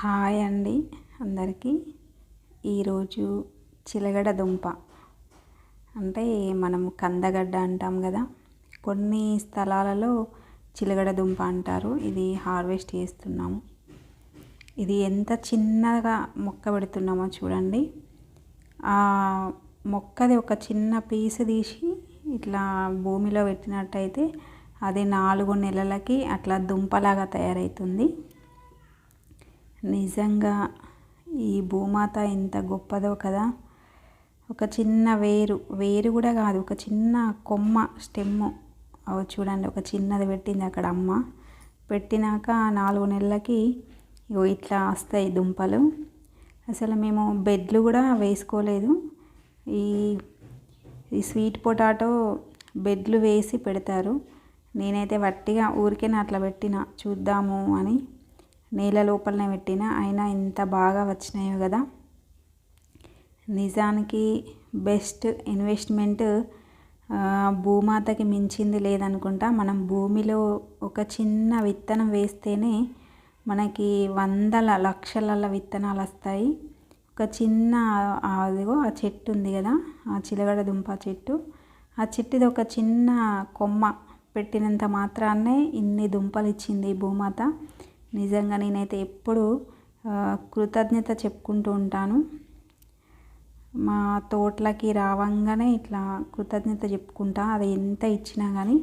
Hi అండి అందరికీ. ఈరోజు చిలగడ దుంప. అంటే మనం కందగడ్డ అంటాం కదా కొన్ని స్థలాలలో చిలగడ దుంప అంటారు. ఇది హార్వెస్ట్ చేస్తున్నాము. ఇది ఎంత చిన్నగా మొక్క పెడుతున్నామో చూడండి. ఆ మొక్కది ఒక చిన్న పీస్ తీసి ఇట్లా భూమిలో పెట్టినట్టయితే అది నాలుగు నెలలకి అట్లా దుంపలాగా తయారవుతుంది నిజంగా ఈ భూమాత ఎంత గొప్పదో కదా. ఒక చిన్న వేరు వేరు కూడా కాదు ఒక చిన్న కొమ్మ స్టెమ్ చూడండి ఒక చిన్నది పెట్టింది అక్కడ అమ్మ. పెట్టినాక నాలుగు నెలలకి ఇగో ఇట్లా వస్తాయి దుంపలు. అసలు మేము బెడ్లు కూడా వేసుకోలేదు. ఈ ఈ స్వీట్ పొటాటో బెడ్లు వేసి పెడతారు. నేనైతే వట్టిగా ఊరికే అట్లా పెట్టిన చూద్దాము అని. నేల లోపలనే పెట్టిన అయినా ఇంత బాగా వచ్చినాయో కదా. నిజానికి బెస్ట్ ఇన్వెస్ట్మెంట్ భూమాతకి మించింది లేదనుకుంటా. మనం భూమిలో ఒక చిన్న విత్తనం వేస్తేనే మనకి వందల లక్షల విత్తనాలు వస్తాయి. ఒక చిన్న అదిగో ఆ చెట్టు ఉంది కదా ఆ చిలగడ దుంప చెట్టు. ఆ చెట్టుది ఒక చిన్న కొమ్మ పెట్టినంత మాత్రాన్నే ఇన్ని దుంపలు ఇచ్చింది భూమాత. నిజంగా నేనైతే ఎప్పుడు కృతజ్ఞత చెప్పుకుంటూ ఉంటాను. మా తోటలకి రావంగానే ఇట్లా కృతజ్ఞత చెప్పుకుంటా అది ఎంత ఇచ్చినా కానీ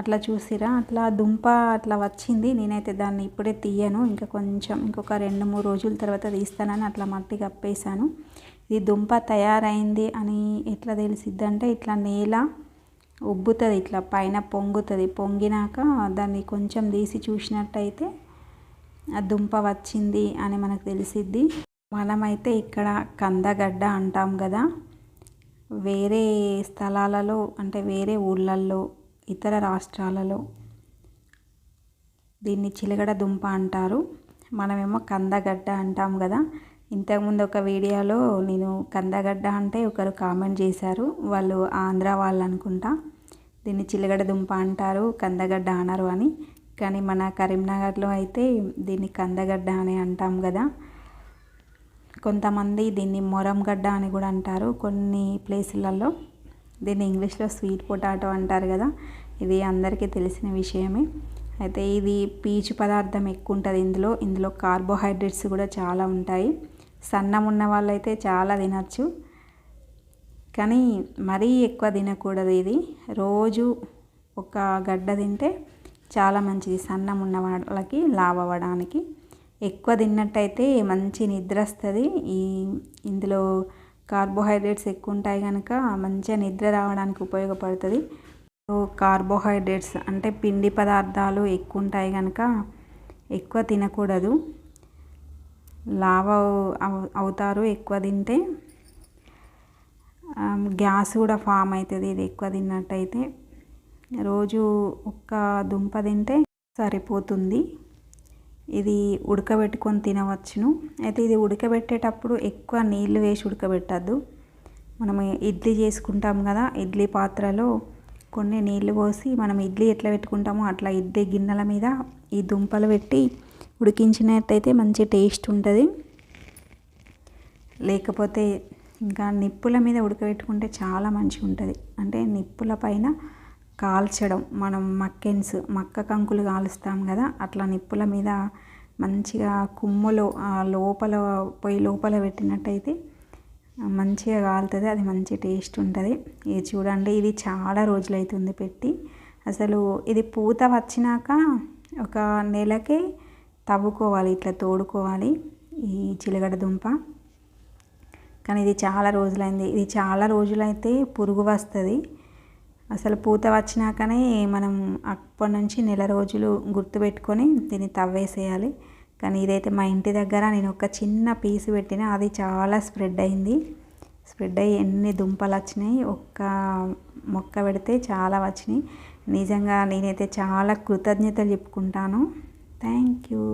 అట్లా చూసిరా అట్లా దుంప అట్లా వచ్చింది. నేనైతే దాన్ని ఇప్పుడే తీయను ఇంకా కొంచెం ఇంకొక రెండు మూడు రోజుల తర్వాత తీస్తానని అట్లా మట్టి కప్పేశాను. ఇది దుంప తయారైంది అని ఎట్లా తెలిసిద్దంటే ఇట్లా నేల ఉబ్బుతుంది ఇట్లా పైన పొంగుతుంది. పొంగినాక దాన్ని కొంచెం తీసి చూసినట్టయితే దుంప వచ్చింది అని మనకు తెలిసిద్ది. మనమైతే ఇక్కడ కందగడ్డ అంటాం కదా వేరే స్థలాలలో అంటే వేరే ఊళ్ళల్లో ఇతర రాష్ట్రాలలో దీన్ని చిలగడ దుంప అంటారు. మనమేమో కందగడ్డ అంటాం కదా ఇంతకుముందు ఒక వీడియోలో నేను కందగడ్డ అంటే ఒకరు కామెంట్ చేశారు. వాళ్ళు ఆంధ్ర వాళ్ళు అనుకుంటా దీన్ని చిలగడ దుంప అంటారు కందగడ్డ అనరు అని. కానీ మన కరీంనగర్లో అయితే దీన్ని కందగడ్డ అని అంటాం కదా. కొంతమంది దీన్ని మొరంగడ్డ అని కూడా అంటారు. కొన్ని ప్లేసులలో దీన్ని ఇంగ్లీష్లో స్వీట్ పొటాటో అంటారు కదా. ఇది అందరికీ తెలిసిన విషయమే. అయితే ఇది పీచు పదార్థం ఎక్కువ ఉంటుంది ఇందులో. ఇందులో కార్బోహైడ్రేట్స్ కూడా చాలా ఉంటాయి. సన్నం ఉన్న వాళ్ళైతే చాలా తినచ్చు. కానీ మరీ ఎక్కువ తినకూడదు ఇది. రోజు ఒక గడ్డ తింటే చాలా మంచిది. సన్నం ఉన్న వాళ్ళకి లావ్ అవ్వడానికి. ఎక్కువ తిన్నట్టయితే మంచి నిద్ర వస్తుంది. ఈ ఇందులో కార్బోహైడ్రేట్స్ ఎక్కువ ఉంటాయి కనుక మంచిగా నిద్ర రావడానికి ఉపయోగపడుతుంది. కార్బోహైడ్రేట్స్ అంటే పిండి పదార్థాలు ఎక్కువ ఉంటాయి కనుక ఎక్కువ తినకూడదు. లావ అవుతారు ఎక్కువ తింటే. గ్యాస్ కూడా ఫామ్ అవుతుంది ఇది ఎక్కువ తిన్నట్టయితే. రోజు ఒక్క దుంప తింటే సరిపోతుంది. ఇది ఉడకబెట్టుకొని తినవచ్చును. అయితే ఇది ఉడకబెట్టేటప్పుడు ఎక్కువ నీళ్ళు వేసి ఉడకబెట్టద్దు. మనం ఇడ్లీ చేసుకుంటాం కదా ఇడ్లీ పాత్రలో కొన్ని నీళ్ళు పోసి మనం ఇడ్లీ ఎట్లా పెట్టుకుంటామో అట్లా ఇడ్లీ గిన్నెల మీద ఈ దుంపలు పెట్టి ఉడికించినట్టయితే మంచి టేస్ట్ ఉంటుంది. లేకపోతే ఇంకా నిప్పుల మీద ఉడకబెట్టుకుంటే చాలా మంచిగా ఉంటుంది అంటే నిప్పుల పైన కాల్చడం మనం మక్కెన్స్ మక్క కంకులు కాలుస్తాం కదా అట్లా నిప్పుల మీద మంచిగా కుమ్ములో లోపల పొయ్యి లోపల పెట్టినట్టయితే మంచిగా కాలుతుంది అది మంచి టేస్ట్ ఉంటుంది. ఇది చూడండి ఇది చాలా రోజులైతుంది పెట్టి. అసలు ఇది పూత వచ్చినాక ఒక నెలకే తవ్వుకోవాలి ఇట్లా తోడుకోవాలి ఈ చిలగడ దుంప. కానీ ఇది చాలా రోజులైంది ఇది చాలా రోజులైతే పురుగు వస్తుంది. అసలు పూత వచ్చినాకనే మనం అప్పటి నుంచి నెల రోజులు గుర్తుపెట్టుకొని దీన్ని తవ్వేసేయాలి. కానీ ఇదైతే మా ఇంటి దగ్గర నేను ఒక చిన్న పీస్ పెట్టిన అది చాలా స్ప్రెడ్ అయింది. స్ప్రెడ్ అయ్యి ఎన్ని దుంపలు వచ్చినాయి ఒక్క మొక్క పెడితే చాలా వచ్చినాయి. నిజంగా నేనైతే చాలా కృతజ్ఞతలు చెప్పుకుంటాను. Thank you.